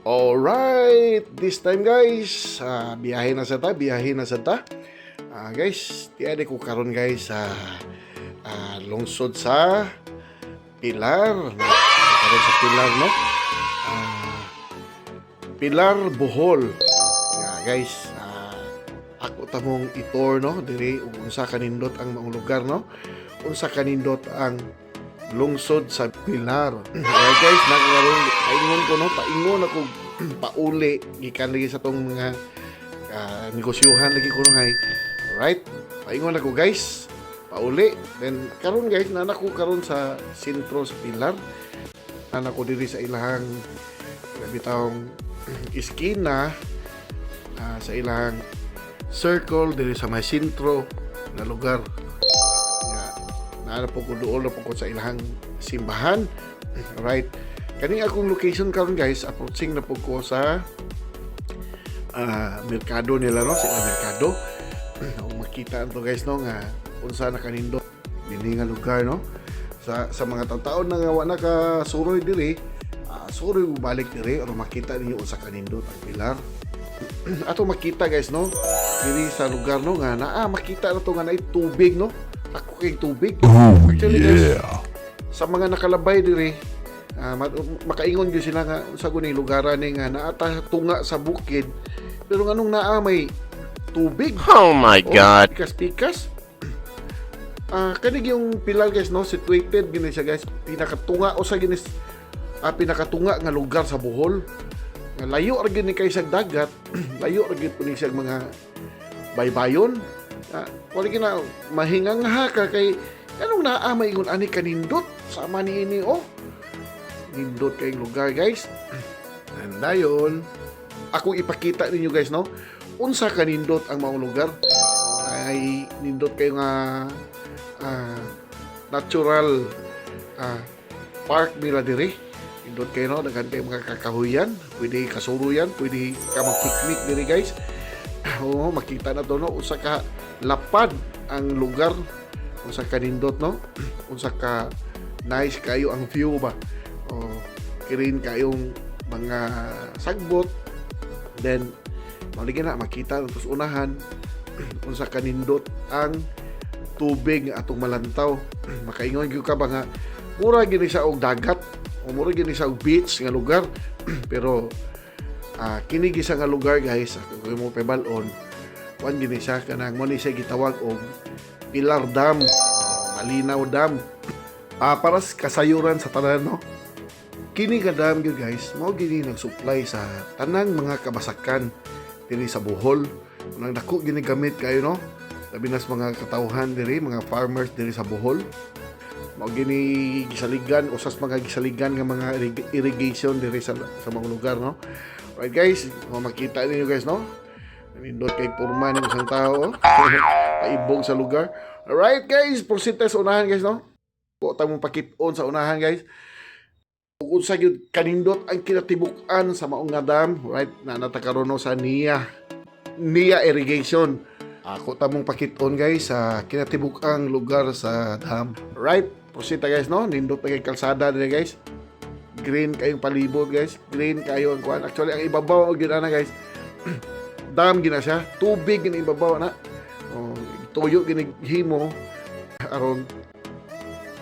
Alright, this time guys, uh, biyahe na sa ta, biyahe na sa ta. Ah, guys, tiada ko karon guys sa ah, lungsod sa Pilar. Karon sa Pilar no. Ah, Pilar Bohol. Yeah, guys, ah, ako tamong itor no, diri unsa kanindot ang mga lugar no. Unsa kanindot ang lungsod sa Pilar. Alright guys, nagkaroon paingon ko no, paingon ako pauli gikan lagi sa tong mga ah, negosyuhan lagi ko no hay. Alright, paingon ako guys. Pauli. Then karon guys, nanak ko karon sa sentro sa Pilar. Nanak ko diri sa ilahang bitawng iskina ah, sa ilahang circle diri sa may sentro na lugar naa po ko doon na po ko sa ilahang simbahan. Right. Kani akong location karon guys approaching na po ko sa ah, merkado nila no? Sa merkado. Kung makita to guys no nga unsa na kanindot dinhi nga lugar no? Sa sa mga taon na nga wa na ka suroy diri ah, suroy balik diri or makita ninyo unsa kanindot ang pilar ato makita guys no? Diri sa lugar no? Nga naa makita na to nga naay tubig no ako kay tubig. Actually guys sa mga nakalabay diri ah, ma- makaingon gyud sila nga sa guni lugaran ni nga naata tunga sa bukid. Pero nganong naa may tubig. Oh my god. pikas pikas Ah, kanig yung pilar guys no? Situated gini siya guys. Pinakatunga o sa ginis ah, pinakatunga nga lugar sa Bohol. Nga layo ra gini kay sa dagat. Layo ra gid ni siya mga baybayon ah, wala gina mahingang ha ka kay anong naa maingon ani kanindot sama ni ini oh. Nindot kayong lugar guys. And dayon ako ipakita ninyo guys no? Unsa kanindot ang mga lugar? Ay nindot kayo nga ah, natural ah, park nila diri. Nindot kayo no? Daghan kayo mga kakahuyan. Pwede kasuruyan pwede ka mag-picnic diri guys oo makita na to no? Unsa ka lapad ang lugar unsa ka nindot no? Unsa ka nice kayo ang view ba? O kirin kayong mga sagbot. Then Maligyan na makita ng unahan. Unsa kanindot ang tubig atong malantaw. Makaingon gyud ka ba nga mura gini sa og dagat o mura gini sa og beach nga lugar. Pero ah kini gisa nga lugar guys. Kung mo pebalon. Wan gini siya kanang mo ni siya gitawag og Pilar Dam. Malinaw Dam. Ah para sa kasayuran sa tanan no? Kini nga dam gyud guys. Mao gini nag-supply sa tanang mga kabasakan diri sa Bohol. Nang dako gini gamit kayo no? Labi nas mga katawhan diri mga farmers diri sa Bohol. Mao gini gisaligan usas mga gisaligan nga mga irrig- irrigation diri sa sa mga lugar no right guys. Mo makita ninyo guys no? Nindot kay purma ng isang tao oh. paibog sa lugar. Alright guys. Proceed tayo sa unahan guys no? Ko ta mong pakit-on sa unahan guys. Ug unsa gyud kanindot ang kinatibuk-an sa maong nga dam right? Na natakarono sa niya niya irrigation. Ako ta mong pakit-on guys sa kinatibuk-ang lugar sa dam. Right proceed ta guys no? Nindot pa kay kalsada diri guys green kayong palibot guys. Green kayo ang kuan actually ang ibabaw gyud ana guys. Dam gina siya. Tubig gina ibabaw na. Oh, tuyo gini himo. Aron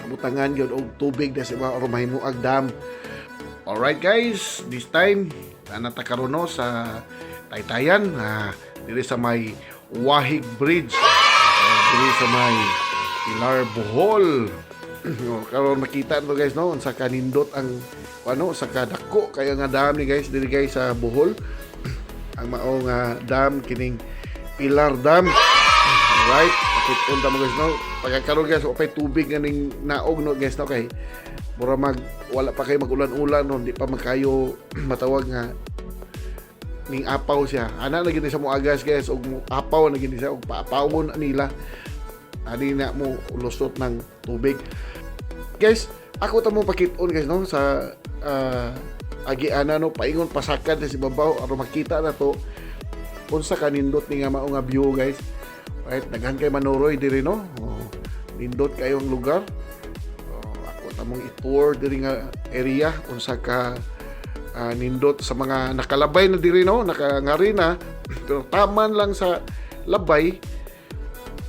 kabutangan yun og tubig na sa mga mahimong dam. Alright guys, this time nanata karon no sa Taytayan na diri sa may Wahig Bridge. Uh, diri sa may Pilar Bohol. No, karon makita no guys no sa kanindot ang ano sa kadako kaya nga dam ni guys diri guys sa Bohol. ang mao nga dam kining Pilar Dam. Right? Pakit unta mo guys no. Pagkakaroon guys, opay tubig nga ning naog no guys no kay mura mag wala pa kayo magulan-ulan no, di pa magkayo matawag nga ning apaw siya. Ana na gini sa mo agas guys og mo- apaw na gini siya og paapawon nila. Ani na mo lusot ng tubig. Guys, ako ta mo pakit-on guys no? Sa ah, agi ana no? Paingon pasakad sa babaw aron makita na to. Unsa kanindot ni nga mao nga view guys? Right? Daghan kay manuroy diri no? Oh, nindot kayong lugar. Oh, ako tamong i-tour diri nga area. Unsa ka ah, nindot sa mga nakalabay na diri no, nakangari na. Pero taman lang sa labay.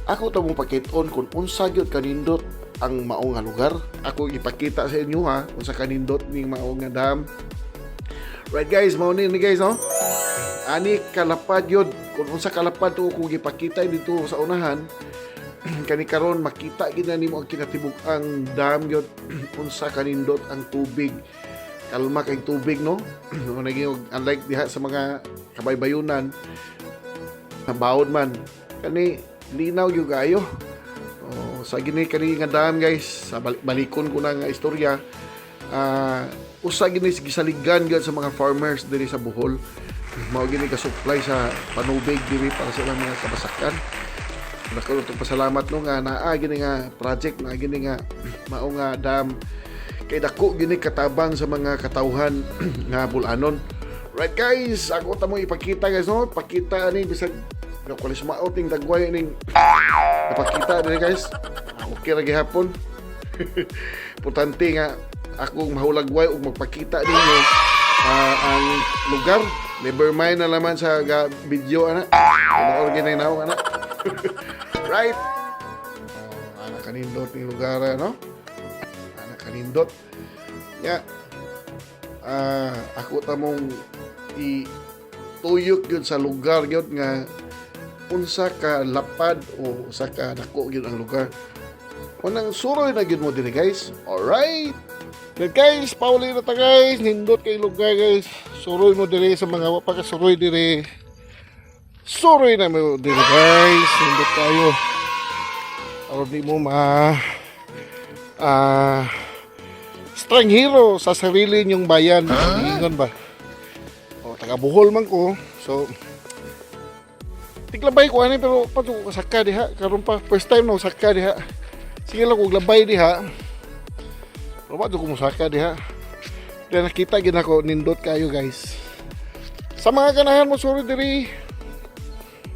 Ako ta mo pakiton kung unsa gyud kanindot ang mao nga lugar. Ako ipakita sa inyo ha unsa kanindot ning mao nga dam. Right guys, mao ni ni guys no. Ani kalapad yun. Kung unsa kalapad to kung ipakita dito sa unahan, kani karon makita gina nimo ang kinatibuk ang dam yun unsa kanindot ang tubig kalma kay tubig no naging unlike diha sa mga kabaybayunan na bawod man kani linaw yung kayo oh, sa gini kani nga dam guys sa balik balikon ko na nga istorya. Ah usa gini gisaligan gyud sa mga farmers diri sa Bohol. Mao gini ka supply sa panubig diri para sa ilang mga kabasakan Nako itong pasalamat no nga naa gini nga project na gini nga mao nga dam. Kay dako gini katabang sa mga katawhan nga bulanon. Right guys, ako ta mo ipakita guys no, pakita ani bisag no kulis maot ning dagway ning ipakita diri guys. Okay ra gihapon. Importante nga akong mahulagway ug magpakita ninyo ah, ang lugar. Never mind na laman sa video ana. Ano organize na ako ana. right? Oh, anak kanindot ni lugar no? Anak kanindot. Ya. Ah, ako ta mong i tuyok yun sa lugar yun nga unsa ka lapad o usa ka dako yun ang lugar. Unang suroy na yun mo din guys. Alright. Then guys, pauli na ta guys. Nindot kay lugar guys. Suroy mo dire sa mga wapa ka suroy dire. Suroy na mo dire guys. Nindot tayo. Aron di mo ma ah strong hero sa sarili niyong bayan. Ingon ba? O, taga Bohol man ko. So, tiglabay ko ani pero pato ko kasaka diha. Karon pa first time na ko saka diha. Sige lang kog labay diha. Pero pato ko musaka diha. Then nakita gid ako nindot kayo guys. Sa mga ganahan mo sorry diri.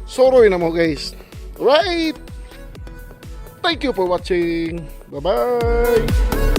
Soroy na mo guys. Right. Thank you for watching. Bye-bye.